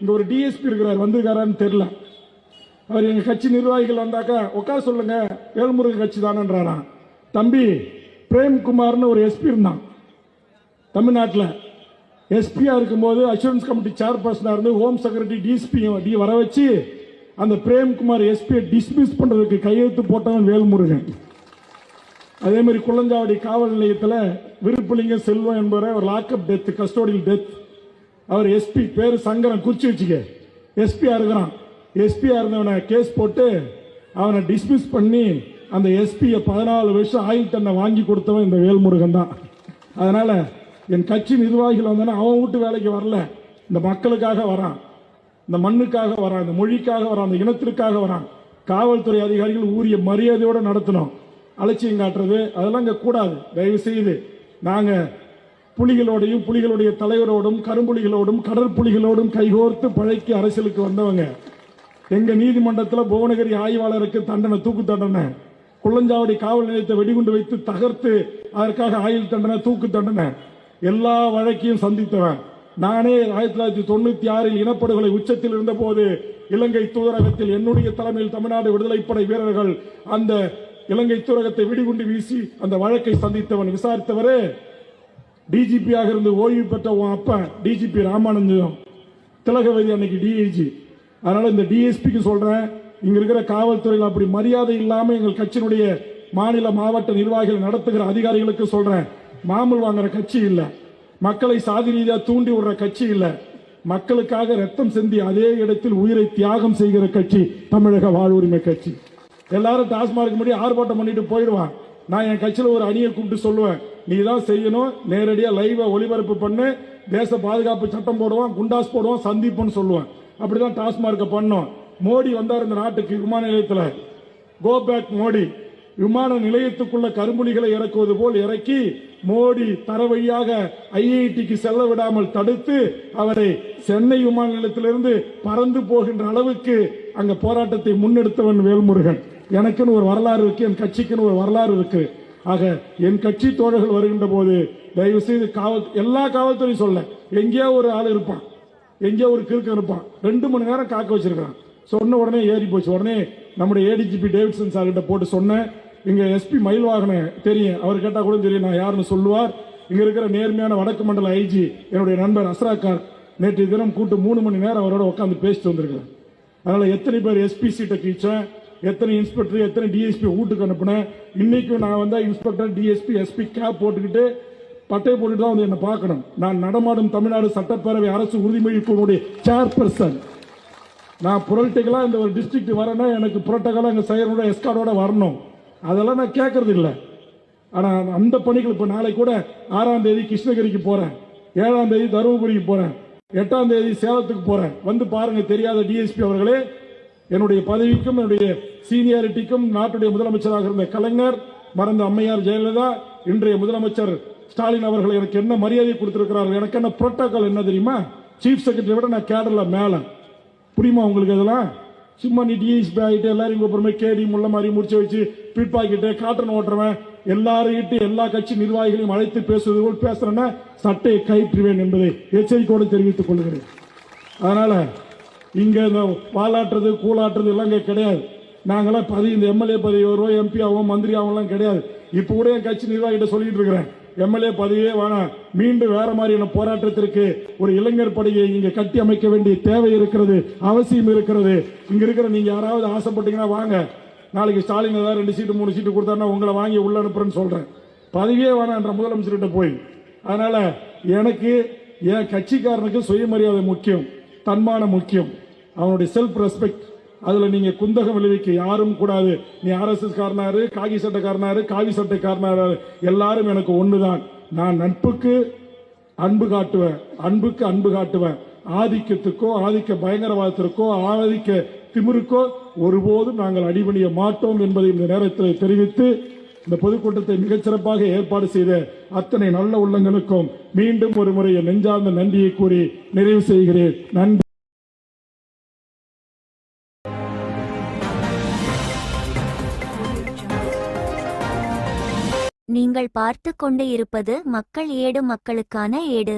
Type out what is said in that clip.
இங்கே ஒரு டிஎஸ்பி இருக்கிறார் வந்திருக்காரான்னு தெரில அவர் எங்கள் கட்சி நிர்வாகிகள் வந்தாக்கா உட்கார சொல்லுங்க வேல்முருகன் கட்சி தானன்றாராம். தம்பி பிரேம்குமார்னு ஒரு எஸ்பி இருந்தான். தமிழ்நாட்டில் எஸ்பியாக இருக்கும்போது அஷூரன்ஸ் கமிட்டி சேர்பர்சனாக இருந்து ஹோம் செக்ரட்டரி டிஎஸ்பியும் டி வர வச்சு அந்த பிரேம்குமார் எஸ்பியை டிஸ்மிஸ் பண்ணுறதுக்கு கையெழுத்து போட்டவன் வேல்முருகன். அதே மாதிரி குளஞ்சாவடி காவல் நிலையத்தில் விருப்பலிங்க செல்வம் என்பவரை ஒரு லாக்அப் டெத் கஸ்டோடியல் டெத் அவர் எஸ்பி பேரு சங்கரன் குறிச்சு வச்சுக்க. எஸ்பியா இருக்கிறான். எஸ்பியா இருந்தவனை கேஸ் போட்டு அவனை டிஸ்மிஸ் பண்ணி அந்த எஸ்பியை பதினாலு வருஷம் ஆயுள் தன்னை வாங்கி கொடுத்தவன் இந்த வேல்முருகன் தான். அதனால என் கட்சி நிர்வாகிகள் வந்தோன்னா அவன் வீட்டு வேலைக்கு வரல. இந்த மக்களுக்காக வரான். இந்த மண்ணுக்காக வரான். இந்த மொழிக்காக வரான். அந்த இனத்திற்காக வரான். காவல்துறை அதிகாரிகள் ஊரிய மரியாதையோடு நடத்தணும். அலட்சியம் காட்டுறது அதெல்லாம் இங்கே கூடாது. தயவு செய்து நாங்கள் புலிகளோடையும் புலிகளுடைய தலைவரோடும் கரும்புலிகளோடும் கடற்புலிகளோடும் கைகோர்த்து பழைக்கு அரசியலுக்கு வந்தவங்க. எங்க நீதிமன்றத்தில் புவனகிரி ஆய்வாளருக்கு தண்டனை தூக்கு தண்டனை. குள்ளஞ்சாவடி காவல் நிலையத்தை வெடிகுண்டு வைத்து தகர்த்து அதற்காக ஆயுள் தண்டனை தூக்கு தண்டனை. எல்லா வழக்கையும் சந்தித்தவன். நானே ஆயிரத்தி தொள்ளாயிரத்தி தொண்ணூத்தி ஆறில் இனப்படுகொலை உச்சத்தில் இருந்தபோது இலங்கை தூதரகத்தில் என்னுடைய தலைமையில் தமிழ்நாடு விடுதலைப்படை வீரர்கள் அந்த இலங்கை தூதரகத்தை வெடிகுண்டு வீசி அந்த வழக்கை சந்தித்தவன். விசாரித்தவரே டிஜிபியாக இருந்து ஓய்வு பெற்ற உன் அப்பா டிஜிபி ராமானந்தம் திலகவதி அன்னைக்கு டிஐஜி அதனால இந்த டிஎஸ்பிக்கு சொல்றேன் இங்க இருக்கிற காவல்துறையில் அப்படி மரியாதை இல்லாம எங்கள் கட்சியினுடைய மாநில மாவட்ட நிர்வாகிகள் நடத்துகிற அதிகாரிகளுக்கு சொல்றேன் மாமூல் வாங்குற கட்சி இல்ல மக்களை சாதி ரீதியாக தூண்டி விடுற கட்சி இல்ல மக்களுக்காக ரத்தம் செந்தி அதே இடத்தில் உயிரை தியாகம் செய்கிற கட்சி தமிழக வாழ்வுரிமை கட்சி. எல்லாரும் டாஸ்மார்க் முன்னாடி ஆர்ப்பாட்டம் பண்ணிட்டு போயிடுவான். நான் என் கட்சியில ஒரு அணியை கூப்பிட்டு சொல்லுவேன் நீ தான் செய்யணும். நேரடியாக லைவ ஒளிபரப்பு பண்ணு. தேச பாதுகாப்பு சட்டம் போடுவான் குண்டாஸ் போடுவான் சந்திப்புன்னு சொல்லுவேன். அப்படிதான் டாஸ்மார்க்கை பண்ணோம். மோடி வந்தார் இந்த நாட்டுக்கு விமான நிலையத்தில். Go back Modi. விமான நிலையத்துக்குள்ள கரும்புலிகளை இறக்குவது போல் இறக்கி மோடி தர வழியாக ஐஐடிக்கு செல்ல விடாமல் தடுத்து அவரை சென்னை விமான நிலையத்திலிருந்து பறந்து போகின்ற அளவுக்கு அங்க போராட்டத்தை முன்னெடுத்தவன் வேல்முருகன். எனக்குன்னு ஒரு வரலாறு இருக்கு என் கட்சிக்குன்னு ஒரு வரலாறு இருக்கு. ஆக என் கட்சி தோழர்கள் வருகின்ற போது தயவு செய்து காவல் எல்லா காவல்துறையும் சொல்ல. எங்கேயோ ஒரு ஆள் இருப்பான். எங்கேயோ ஒரு கிறுக்கு இருப்பான். ரெண்டு மணி நேரம் காக்க வச்சிருக்கான் சொன்ன உடனே ஏறி போச்சு. உடனே நம்முடைய ஏடிஜிபி டேவிட்சன் சார் கிட்ட போட்டு சொன்னேன். இங்க எஸ்பி மயில்வாகன தெரியும். அவர் கேட்டா கூட தெரியும் நான் யாருன்னு சொல்லுவார். இங்க இருக்கிற நேர்மையான வடக்கு மண்டல ஐஜி என்னுடைய நண்பர் அஸ்ராக்கார் நேற்று தினம் கூட்டு மூணு மணி நேரம் அவரோட உட்காந்து பேசிட்டு வந்திருக்கிறேன் அதனால எத்தனை பேர் எஸ்பி சீட்டை கீச்சேன் எத்தனை இன்ஸ்பெக்டர் எத்தனை டிஎஸ்பி வீட்டுக்கு அனுப்புனேன். இன்னைக்கும் நான் வந்து இன்ஸ்பெக்டர் டிஎஸ்பி எஸ்பி கேப் போட்டுக்கிட்டு பட்டை போட்டுட்டு தான் வந்து என்ன பார்க்கணும். நான் நடமாடும் தமிழ்நாடு சட்டப்பேரவை அரசு உறுதிமொழி குழுவுடைய சேர்பர்சன் நான் புரட்டிகளாக இந்த ஒரு டிஸ்ட்ரிக்ட் வரேன்னா எனக்கு புரோட்டோகாலா எங்கள் செயலோட எஸ்கார்டோட வரணும். அதெல்லாம் நான் கேட்கறது இல்லை. ஆனால் அந்த பணிகள் இப்போ நாளை கூட ஆறாம் தேதி கிருஷ்ணகிரிக்கு போகிறேன் ஏழாம் தேதி தருமபுரிக்கு போகிறேன் எட்டாம் தேதி சேலத்துக்கு போகிறேன் வந்து பாருங்க தெரியாத டிஎஸ்பி அவர்களே என்னுடைய பதவிக்கும் என்னுடைய சீனியாரிட்டிக்கும் நாட்டுடைய முதலமைச்சராக இருந்த கலைஞர் மறந்த அம்மையார் ஜெயலலிதா இன்றைய முதலமைச்சர் ஸ்டாலின் அவர்கள் எனக்கு என்ன மரியாதை கொடுத்திருக்கிறார்கள் எனக்கு என்ன புரோட்டோகால் என்ன தெரியுமா? சீஃப் செக்ரட்டரி விட நான் கேடர்ல மேல. புரியுமா உங்களுக்கு அதெல்லாம்? சும்மா நீ டிஎஸ்பி ஆகிட்டு எல்லாரும் அப்புறமே கேடி முள்ள மாதிரி முடிச்சு வச்சு பீட் பாக்கிட்டு காட்டன் ஓட்டுறவன் எல்லாருக்கிட்டு எல்லா கட்சி நிர்வாகிகளையும் அழைத்து பேசுவது போல் பேசுறேன்னா சட்டையை கயிற்றுவேன் என்பதை எச்சரிக்கையோடு தெரிவித்துக் கொள்கிறேன். அதனால இங்க இந்த பாலாட்டுறது கூலாட்டுறது எல்லாம் இங்கே கிடையாது. நாங்களாம் பதவி இந்த எம்எல்ஏ பதவி வருவோம் எம்பி ஆகும் மந்திரி ஆகும்லாம் கிடையாது. இப்ப கூட என் கட்சி நிர்வாகிகிட்ட சொல்லிட்டு இருக்கிறேன். எம்எல்ஏ பதவியே வேணாம். மீண்டும் வேற மாதிரியான போராட்டத்திற்கு ஒரு இளைஞர் படையை இங்க கட்டி அமைக்க வேண்டிய தேவை இருக்கிறது அவசியம் இருக்கிறது. இங்க இருக்கிற நீங்க யாராவது ஆசைப்பட்டீங்கன்னா வாங்க. நாளைக்கு ஸ்டாலின் ஏதாவது ரெண்டு சீட்டு மூணு சீட்டு கொடுத்தாருன்னா உங்களை வாங்கி உள்ள அனுப்புறேன்னு சொல்றேன். பதவியே வேணான்ற முதலமைச்சர்கிட்ட போய். அதனால எனக்கு என் கட்சிக்காரனுக்கு சுயமரியாதை முக்கியம். தன்மானம் முக்கியம். அவனுடைய செல்ஃப் ரெஸ்பெக்ட் அதுல நீங்க குந்தகம் விளைவிக்க யாரும் கூடாது. நீ ஆர்எஸ்எஸ் காரனாரு காகி சட்டைக்காரனாரு காவி சட்டைக்காரனாரு. எல்லாரும் எனக்கு ஒண்ணுதான். நான் நட்புக்கு அன்பு காட்டுவேன். அன்புக்கு அன்பு காட்டுவேன். ஆதிக்கத்துக்கோ ஆதிக்க பயங்கரவாதத்திற்கோ ஆதிக்க திமிருக்கோ ஒருபோதும் நாங்கள் அடிபணிய மாட்டோம் என்பதை இந்த நேரத்தில் தெரிவித்து இந்த பொதுக்கூட்டத்தை மிகச்சிறப்பாக ஏற்பாடு செய்த அத்தனை நல்ல உள்ளங்களுக்கும் மீண்டும் ஒரு முறை நெஞ்சார்ந்த நன்றியை கூறி நிறைவு செய்கிறேன். நன்றி. நீங்கள் பார்த்து கொண்டு இருப்பது மக்கள் ஏடு மக்களுக்கான ஏடு.